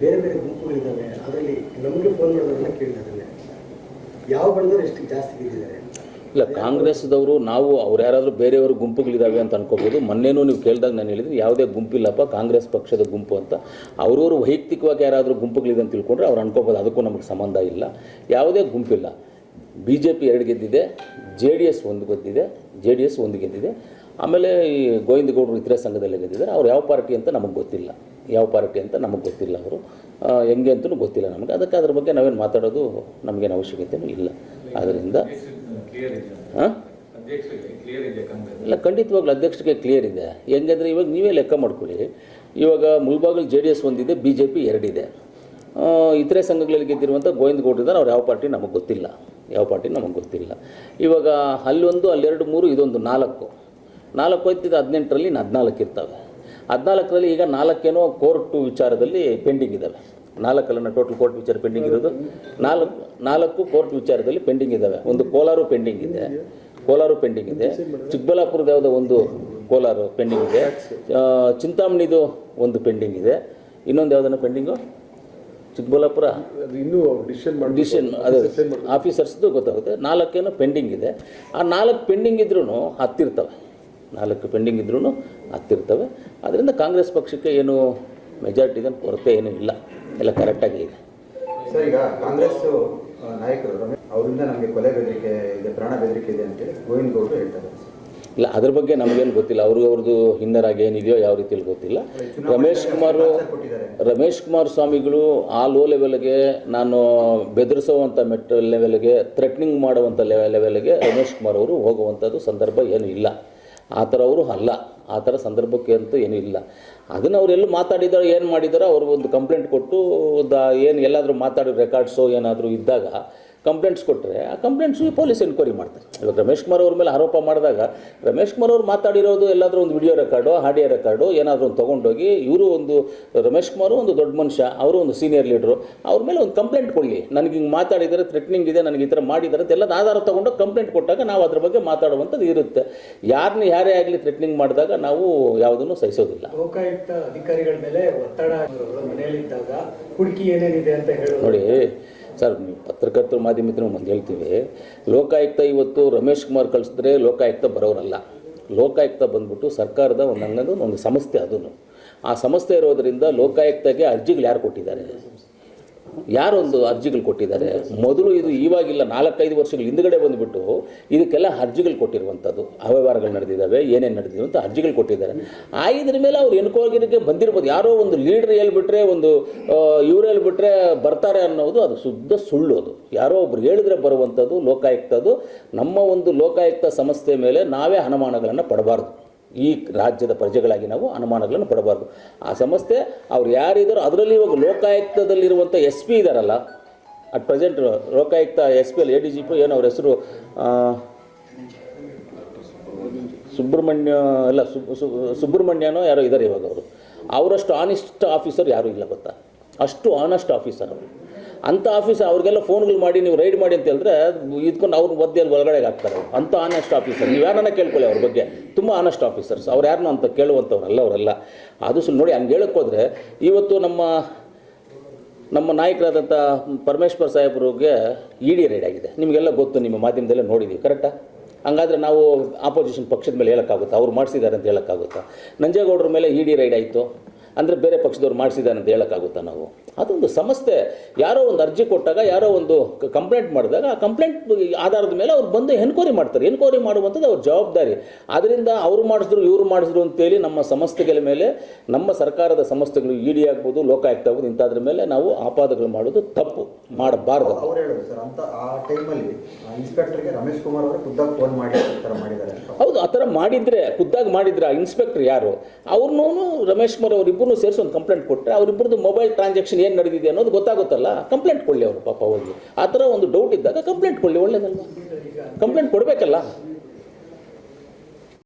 ಬೇರೆ ಬೇರೆ ಗುಂಪುಗಳಿದ್ದಾವೆ ಅದರಲ್ಲಿ ನಮಗೆ ಫೋನ್ ಮಾಡೋದನ್ನ ಕೇಳಿದ್ದಾರೆ ಯಾವ ಬಂದವರು ಎಷ್ಟು ಜಾಸ್ತಿ ಗೆದ್ದಿದ್ದಾರೆ? ಇಲ್ಲ ಕಾಂಗ್ರೆಸ್ದವರು ನಾವು ಅವ್ರು ಯಾರಾದರೂ ಬೇರೆಯವರು ಗುಂಪುಗಳಿದ್ದಾವೆ ಅಂತ ಅನ್ಕೋಬೋದು. ಮೊನ್ನೆನೂ ನೀವು ಕೇಳಿದಾಗ ನಾನು ಹೇಳಿದ್ರೆ ಯಾವುದೇ ಗುಂಪಿಲ್ಲಪ್ಪ, ಕಾಂಗ್ರೆಸ್ ಪಕ್ಷದ ಗುಂಪು ಅಂತ. ಅವ್ರವ್ರು ವೈಯಕ್ತಿಕವಾಗಿ ಯಾರಾದರೂ ಗುಂಪುಗಳಿದೆ ಅಂತ ತಿಳ್ಕೊಂಡ್ರೆ ಅವ್ರು ಅನ್ಕೋಬೋದು, ಅದಕ್ಕೂ ನಮಗೆ ಸಂಬಂಧ ಇಲ್ಲ. ಯಾವುದೇ ಗುಂಪಿಲ್ಲ. ಬಿ ಜೆ ಪಿ ಎರಡು ಗೆದ್ದಿದೆ ಜೆ ಡಿ ಎಸ್ ಒಂದು ಗೆದ್ದಿದೆ ಜೆ ಡಿ ಎಸ್ ಒಂದು ಗೆದ್ದಿದೆ. ಆಮೇಲೆ ಈ ಗೋವಿಂದಗೌಡರು ಇತರೆ ಸಂಘದಲ್ಲಿ ಗೆದ್ದಿದ್ದಾರೆ ಅವ್ರು ಯಾವ ಪಾರ್ಟಿ ಅಂತ ನಮಗೆ ಗೊತ್ತಿಲ್ಲ. ಯಾವ ಪಾರ್ಟಿ ಅಂತ ನಮಗೆ ಗೊತ್ತಿಲ್ಲ ಅವರು. ಹೆಂಗೆ ಅಂತಲೂ ಗೊತ್ತಿಲ್ಲ ನಮಗೆ. ಅದಕ್ಕೆ ಅದ್ರ ಬಗ್ಗೆ ನಾವೇನು ಮಾತಾಡೋದು ನಮಗೇನು ಅವಶ್ಯಕತೆಯೂ ಇಲ್ಲ. ಆದ್ದರಿಂದ ಹಾಂ ಇಲ್ಲ, ಖಂಡಿತವಾಗ್ಲೂ ಅಧ್ಯಕ್ಷರಿಗೆ ಕ್ಲಿಯರ್ ಇದೆ. ಹೆಂಗಂದ್ರೆ ಇವಾಗ ನೀವೇ ಲೆಕ್ಕ ಮಾಡ್ಕೊಳ್ಳಿ. ಇವಾಗ ಮುಲ್ಬಾಗಲ್ ಜೆ ಡಿ ಎಸ್ ಒಂದಿದೆ, ಬಿ ಜೆ ಪಿ ಎರಡಿದೆ. ಇತರೆ ಸಂಘಗಳಲ್ಲಿ ಗೆದ್ದಿರುವಂಥ ಗೋವಿಂದಗೌಡರಿದ್ದಾರೆ ಅವ್ರು ಯಾವ ಪಾರ್ಟಿ ನಮಗೆ ಗೊತ್ತಿಲ್ಲ. ಯಾವ ಪಾರ್ಟಿ ನಮಗೆ ಗೊತ್ತಿಲ್ಲ. ಇವಾಗ ಅಲ್ಲೊಂದು, ಅಲ್ಲೆರಡು, ಮೂರು, ಇದೊಂದು ನಾಲ್ಕು. ನಾಲ್ಕು ಹೋಯ್ತಿದ್ದು ಹದಿನೆಂಟರಲ್ಲಿ ಇನ್ನು ಹದಿನಾಲ್ಕು ಇರ್ತವೆ. ಹದಿನಾಲ್ಕರಲ್ಲಿ ಈಗ ನಾಲ್ಕೇನೋ ಕೋರ್ಟು ವಿಚಾರದಲ್ಲಿ ಪೆಂಡಿಂಗ್ ಇದ್ದಾವೆ ನಾಲ್ಕಲ್ಲ ಟೋಟಲ್ ಕೋರ್ಟ್ ವಿಚಾರ ಪೆಂಡಿಂಗ್ ಇರೋದು. ನಾಲ್ಕು ನಾಲ್ಕು ಕೋರ್ಟ್ ವಿಚಾರದಲ್ಲಿ ಪೆಂಡಿಂಗ್ ಇದ್ದಾವೆ ಒಂದು ಕೋಲಾರು ಪೆಂಡಿಂಗ್ ಇದೆ. ಕೋಲಾರು ಪೆಂಡಿಂಗ್ ಇದೆ. ಚಿಕ್ಕಬಳ್ಳಾಪುರದ ಯಾವುದೋ ಒಂದು ಕೋಲಾರು ಪೆಂಡಿಂಗ್ ಇದೆ. ಚಿಂತಾಮಣಿದು ಒಂದು ಪೆಂಡಿಂಗ್ ಇದೆ. ಇನ್ನೊಂದು ಯಾವುದನ್ನ ಪೆಂಡಿಂಗು ಚಿಕ್ಕಬಳ್ಳಾಪುರ? ಇನ್ನೂ ಡಿಸಿಷನ್ ಮಾಡಿ ಡಿಸಿಷನ್ ಅದೇ ಆಫೀಸರ್ಸ್ದು ಗೊತ್ತಾಗುತ್ತೆ. ನಾಲ್ಕೇನೋ ಪೆಂಡಿಂಗ್ ಇದೆ. ಆ ನಾಲ್ಕು ಪೆಂಡಿಂಗ್ ಇದ್ರೂ ಹತ್ತಿರ್ತವೆ. ನಾಲ್ಕು ಪೆಂಡಿಂಗ್ ಇದ್ರೂ ಹತ್ತಿರ್ತವೆ. ಅದರಿಂದ ಕಾಂಗ್ರೆಸ್ ಪಕ್ಷಕ್ಕೆ ಏನು ಇದನ್ನು ಕೊರತೆ ಏನೂ ಇಲ್ಲ. ಎಲ್ಲ ಕರೆಕ್ಟಾಗಿ ಇದೆ. ಸರ್ ಈಗ ಕಾಂಗ್ರೆಸ್ ನಾಯಕರು ರಮೇಶ್ ಅವರಿಂದ ನಮಗೆ ಕೊಲೆ ಬೆದರಿಕೆ ಇದೆ ಪ್ರಾಣ ಬೆದರಿಕೆ ಇದೆ ಅಂತೇಳಿ ಗೋವಿಂದ ಗೌಡರು ಹೇಳ್ತಾರೆ. ಇಲ್ಲ ಅದ್ರ ಬಗ್ಗೆ ನಮಗೇನು ಗೊತ್ತಿಲ್ಲ. ಅವ್ರಿಗೆ ಅವ್ರದ್ದು ಹಿನ್ನರಾಗಿ ಏನಿದೆಯೋ ಯಾವ ರೀತಿಯಲ್ಲಿ ಗೊತ್ತಿಲ್ಲ. ರಮೇಶ್ ಕುಮಾರ್ ರಮೇಶ್ ಕುಮಾರ್ ಸ್ವಾಮಿಗಳು ಆ ಲೋ ಲೆವೆಲ್ಗೆ ನಾನು ಬೆದರಿಸುವಂಥ ಮೆಟ್ ಲೆವೆಲ್ಗೆ ಥ್ರೆಟ್ನಿಂಗ್ ಮಾಡುವಂಥ ಲೆವೆ ಲೆವೆಲ್ಗೆ ರಮೇಶ್ ಕುಮಾರ್ ಅವರು ಹೋಗುವಂಥದ್ದು ಸಂದರ್ಭ ಏನೂ ಇಲ್ಲ. ಆ ಥರ ಅವರು ಅಲ್ಲ. ಆ ಥರ ಸಂದರ್ಭಕ್ಕೆ ಅಂತೂ ಏನೂ ಇಲ್ಲ. ಅದನ್ನು ಅವರೆಲ್ಲೂ ಮಾತಾಡಿದಾರೋ, ಏನು ಮಾಡಿದಾರೋ ಅವ್ರಿಗೊಂದು ಒಂದು ಕಂಪ್ಲೇಂಟ್ ಕೊಟ್ಟು, ದ ಏನು ಎಲ್ಲಾದರೂ ಮಾತಾಡೋ ರೆಕಾರ್ಡ್ಸು ಏನಾದರೂ ಇದ್ದಾಗ ಕಂಪ್ಲೇಂಟ್ಸ್ ಕೊಟ್ಟರೆ ಆ ಕಂಪ್ಲೇಂಟ್ಸು ಪೊಲೀಸ್ ಎನ್ಕ್ವೈರಿ ಮಾಡ್ತಾರೆ. ಇವಾಗ ರಮೇಶ್ ಕುಮಾರ್ ಅವ್ರ ಮೇಲೆ ಆರೋಪ ಮಾಡಿದಾಗ ರಮೇಶ್ ಕುಮಾರ್ ಅವ್ರು ಮಾತಾಡಿರೋದು ಎಲ್ಲಾದರೂ ಒಂದು ವಿಡಿಯೋ ರೆಕಾರ್ಡು ಆಡಿಯೋ ರೆಕಾರ್ಡು ಏನಾದರೂ ಒಂದು ತೊಗೊಂಡೋಗಿ ಇವರು ಒಂದು ರಮೇಶ್ ಕುಮಾರ್ ಒಂದು ದೊಡ್ಡ ಮನುಷ್ಯ ಅವರು ಒಂದು ಸೀನಿಯರ್ ಲೀಡ್ರು ಅವ್ರ ಮೇಲೆ ಒಂದು ಕಂಪ್ಲೇಂಟ್ ಕೊಡಲಿ. ನನಗೆ ಹಿಂಗೆ ಮಾತಾಡಿದರೆ ಥ್ರೆಟ್ನಿಂಗ್ ಇದೆ ನನಗೆ ಈ ಥರ ಮಾಡಿದ್ದಾರೆ ಅಂತ ಎಲ್ಲದ ಆಧಾರ ತೊಗೊಂಡು ಕಂಪ್ಲೇಂಟ್ ಕೊಟ್ಟಾಗ ನಾವು ಅದ್ರ ಬಗ್ಗೆ ಮಾತಾಡುವಂಥದ್ದು ಇರುತ್ತೆ. ಯಾರನ್ನ ಯಾರೇ ಆಗಲಿ ಥ್ರೆಟ್ನಿಂಗ್ ಮಾಡಿದಾಗ ನಾವು ಯಾವುದನ್ನು ಸಹಿಸೋದಿಲ್ಲ. ಲೋಕಾಯುಕ್ತ ಅಧಿಕಾರಿಗಳ ಮೇಲೆ ಒತ್ತಡ ಮನೆಯಲ್ಲಿದ್ದಾಗ ಹುಡುಕಿ ಏನೇನಿದೆ ಅಂತ ಹೇಳಿ ನೋಡಿ ಸರ್, ನೀವು ಪತ್ರಕರ್ತರು ಮಾಧ್ಯಮಿದ್ರು ಒಂದು ಹೇಳ್ತೀವಿ. ಲೋಕಾಯುಕ್ತ ಇವತ್ತು ರಮೇಶ್ ಕುಮಾರ್ ಕಳಿಸಿದ್ರೆ ಲೋಕಾಯುಕ್ತ ಬರೋರಲ್ಲ. ಲೋಕಾಯುಕ್ತ ಬಂದ್ಬಿಟ್ಟು ಸರ್ಕಾರದ ಒಂದು ಅನ್ನೋದು ಒಂದು ಸಂಸ್ಥೆ ಅದನ್ನು ಆ ಸಂಸ್ಥೆ ಇರೋದರಿಂದ ಲೋಕಾಯುಕ್ತಗೆ ಅರ್ಜಿಗಳು ಯಾರು ಕೊಟ್ಟಿದ್ದಾರೆ? ಯಾರೊಂದು ಅರ್ಜಿಗಳು ಕೊಟ್ಟಿದ್ದಾರೆ? ಮೊದಲು ಇದು ಇವಾಗಿಲ್ಲ ನಾಲ್ಕೈದು ವರ್ಷಗಳ ಹಿಂದುಗಡೆ ಬಂದುಬಿಟ್ಟು ಇದಕ್ಕೆಲ್ಲ ಅರ್ಜಿಗಳು ಕೊಟ್ಟಿರುವಂಥದ್ದು. ಅವ್ಯವಹಾರಗಳು ನಡೆದಿದ್ದಾವೆ, ಏನೇನು ನಡೆದಿದೆ ಅಂತ ಅರ್ಜಿಗಳು ಕೊಟ್ಟಿದ್ದಾರೆ. ಆ ಇದ್ರ ಮೇಲೆ ಅವ್ರು ಎನ್ಕ್ವೈರಿಗೆ ಬಂದಿರ್ಬೋದು. ಯಾರೋ ಒಂದು ಲೀಡ್ರ್ ಹೇಳ್ಬಿಟ್ರೆ, ಒಂದು ಇವ್ರು ಹೇಳ್ಬಿಟ್ರೆ ಬರ್ತಾರೆ ಅನ್ನೋದು ಅದು ಶುದ್ಧ ಸುಳ್ಳು ಅದು. ಯಾರೋ ಒಬ್ರು ಹೇಳಿದ್ರೆ ಬರುವಂಥದ್ದು ಲೋಕಾಯುಕ್ತದು ನಮ್ಮ ಒಂದು ಲೋಕಾಯುಕ್ತ ಸಂಸ್ಥೆ ಮೇಲೆ ನಾವೇ ಅನುಮಾನಗಳನ್ನು ಪಡಬಾರ್ದು. ಈ ರಾಜ್ಯದ ಪ್ರಜೆಗಳಾಗಿ ನಾವು ಅನುಮಾನಗಳನ್ನು ಪಡಬಾರ್ದು. ಆ ಸಂಸ್ಥೆ, ಅವ್ರು ಯಾರಿದ್ದಾರೋ ಅದರಲ್ಲಿ ಇವಾಗ ಲೋಕಾಯುಕ್ತದಲ್ಲಿರುವಂಥ ಎಸ್ ಪಿ ಇದ್ದಾರಲ್ಲ at present Lokayukta S P L A D G P ಏನು ಅವ್ರ ಹೆಸರು ಸುಬ್ರಹ್ಮಣ್ಯ ಅಲ್ಲ ಸುಬ್ರಹ್ಮಣ್ಯನೋ ಯಾರೋ ಇದ್ದಾರೆ ಇವಾಗ ಅವರು. ಅವರಷ್ಟು ಆನೆಸ್ಟ್ ಆಫೀಸರ್ ಯಾರೂ ಇಲ್ಲ ಗೊತ್ತಾ? ಅಷ್ಟು ಆನೆಸ್ಟ್ ಆಫೀಸರ್ ಅವರು. ಅಂಥ ಆಫೀಸರ್ ಅವ್ರಿಗೆಲ್ಲ ಫೋನ್ಗಳು ಮಾಡಿ, ನೀವು ರೈಡ್ ಮಾಡಿ ಅಂತ ಹೇಳಿದ್ರೆ ಇದ್ಕೊಂಡು ಅವ್ರ ಒದ್ದೆಯಲ್ಲಿ ಒಳಗಡೆ ಆಗ್ತಾರೆ. ಅಂಥ ಆನೆಸ್ಟ್ ಆಫೀಸರ್ ನೀವು ಯಾರನ್ನ ಕೇಳ್ಕೊಳ್ಳಿ ಅವ್ರ ಬಗ್ಗೆ. ತುಂಬ ಆನೆಸ್ಟ್ ಆಫೀಸರ್ಸ್ ಅವ್ರು ಯಾರನ್ನೂ ಅಂತ ಕೇಳುವಂಥವ್ರಲ್ಲ ಅವರೆಲ್ಲ. ಅದು ಸುಮ್ಮನೆ ನೋಡಿ, ಹಂಗೆ ಹೇಳಕ್ಕೆ ಹೋದರೆ ಇವತ್ತು ನಮ್ಮ ನಮ್ಮ ನಾಯಕರಾದಂಥ ಪರಮೇಶ್ವರ್ ಸಾಹೇಬ್ರಿಗೆ ಇ ಡಿ ರೈಡ್ ಆಗಿದೆ. ನಿಮಗೆಲ್ಲ ಗೊತ್ತು, ನಿಮ್ಮ ಮಾಧ್ಯಮದಲ್ಲೇ ನೋಡಿದ್ದೀವಿ ಕರೆಕ್ಟಾ ಹಂಗಾದ್ರೆ ನಾವು ಆಪೋಸಿಷನ್ ಪಕ್ಷದ ಮೇಲೆ ಹೇಳೋಕ್ಕಾಗುತ್ತಾ? ಅವ್ರು ಮಾಡಿಸಿದ್ದಾರೆ ಅಂತ ಹೇಳೋಕ್ಕಾಗುತ್ತಾ? ನಂಜೇಗೌಡರ ಮೇಲೆ ಇ ಡಿ ರೈಡ್ ಆಯಿತು. ಅಂದರೆ ಬೇರೆ ಪಕ್ಷದವ್ರು ಮಾಡಿಸಿದ್ದಾರೆ ಅಂತ ಹೇಳೋಕ್ಕಾಗುತ್ತಾ ನಾವು? ಅದೊಂದು ಸಮಸ್ಯೆ. ಯಾರೋ ಒಂದು ಅರ್ಜಿ ಕೊಟ್ಟಾಗ, ಯಾರೋ ಒಂದು ಕಂಪ್ಲೇಂಟ್ ಮಾಡಿದಾಗ ಆ ಕಂಪ್ಲೇಂಟ್ ಆಧಾರದ ಮೇಲೆ ಅವ್ರು ಬಂದು ಎನ್ಕ್ವೈರಿ ಮಾಡ್ತಾರೆ. ಎನ್ಕ್ವೈರಿ ಮಾಡುವಂಥದ್ದು ಅವ್ರ ಜವಾಬ್ದಾರಿ. ಅದರಿಂದ ಅವರು ಮಾಡಿಸಿದ್ರು, ಇವರು ಮಾಡಿಸಿದ್ರು ಅಂತೇಳಿ ನಮ್ಮ ಸಂಸ್ಥೆಗಳ ಮೇಲೆ, ನಮ್ಮ ಸರ್ಕಾರದ ಸಂಸ್ಥೆಗಳು ಇ ಡಿ ಆಗ್ಬೋದು, ಲೋಕಾಯುಕ್ತ ಆಗ್ಬೋದು, ಇಂಥದ್ರ ಮೇಲೆ ನಾವು ಆಪಾದಗಳು ಮಾಡೋದು ತಪ್ಪು. ಮಾಡಬಾರ್ದು. ಅವ್ರು ಹೇಳಿದ್ರು ಸರ್, ಅಂತ ಆ ಟೈಮಲ್ಲಿ ಇನ್ಸ್ಪೆಕ್ಟರ್ಗೆ ರಮೇಶ್ ಕುಮಾರ್ ಅವರು ಖುದ್ದಾಗಿ ಫೋನ್ ಮಾಡಿ ಮಾಡಿದ್ದಾರೆ. ಹೌದು, ಆ ಥರ ಮಾಡಿದರೆ, ಖುದ್ದಾಗಿ ಮಾಡಿದ್ರೆ ಇನ್ಸ್ಪೆಕ್ಟರ್ ಯಾರು? ಅವ್ರನ್ನೂ ರಮೇಶ್ ಕುಮಾರ್ ಅವರಿಬ್ಬರನ್ನು ಸೇರಿಸಿ ಒಂದು ಕಂಪ್ಲೇಂಟ್ ಕೊಟ್ಟರೆ ಅವರಿಬ್ಬರದ್ದು ಮೊಬೈಲ್ ಟ್ರಾನ್ಸಾಕ್ಷನ್ ಏನು ನಡೆದಿದೆ ಅನ್ನೋದು ಗೊತ್ತಾಗುತ್ತಲ್ಲ? ಕಂಪ್ಲೇಂಟ್ ಕೊಡಲಿ ಅವರು ಪಾಪ ಹೋಗಿ. ಆ ಥರ ಒಂದು ಡೌಟ್ ಇದ್ದಾಗ ಕಂಪ್ಲೇಂಟ್ ಕೊಡಲಿ ಒಳ್ಳೆಯದಲ್ಲ ಕಂಪ್ಲೇಂಟ್ ಕೊಡಬೇಕಲ್ಲ?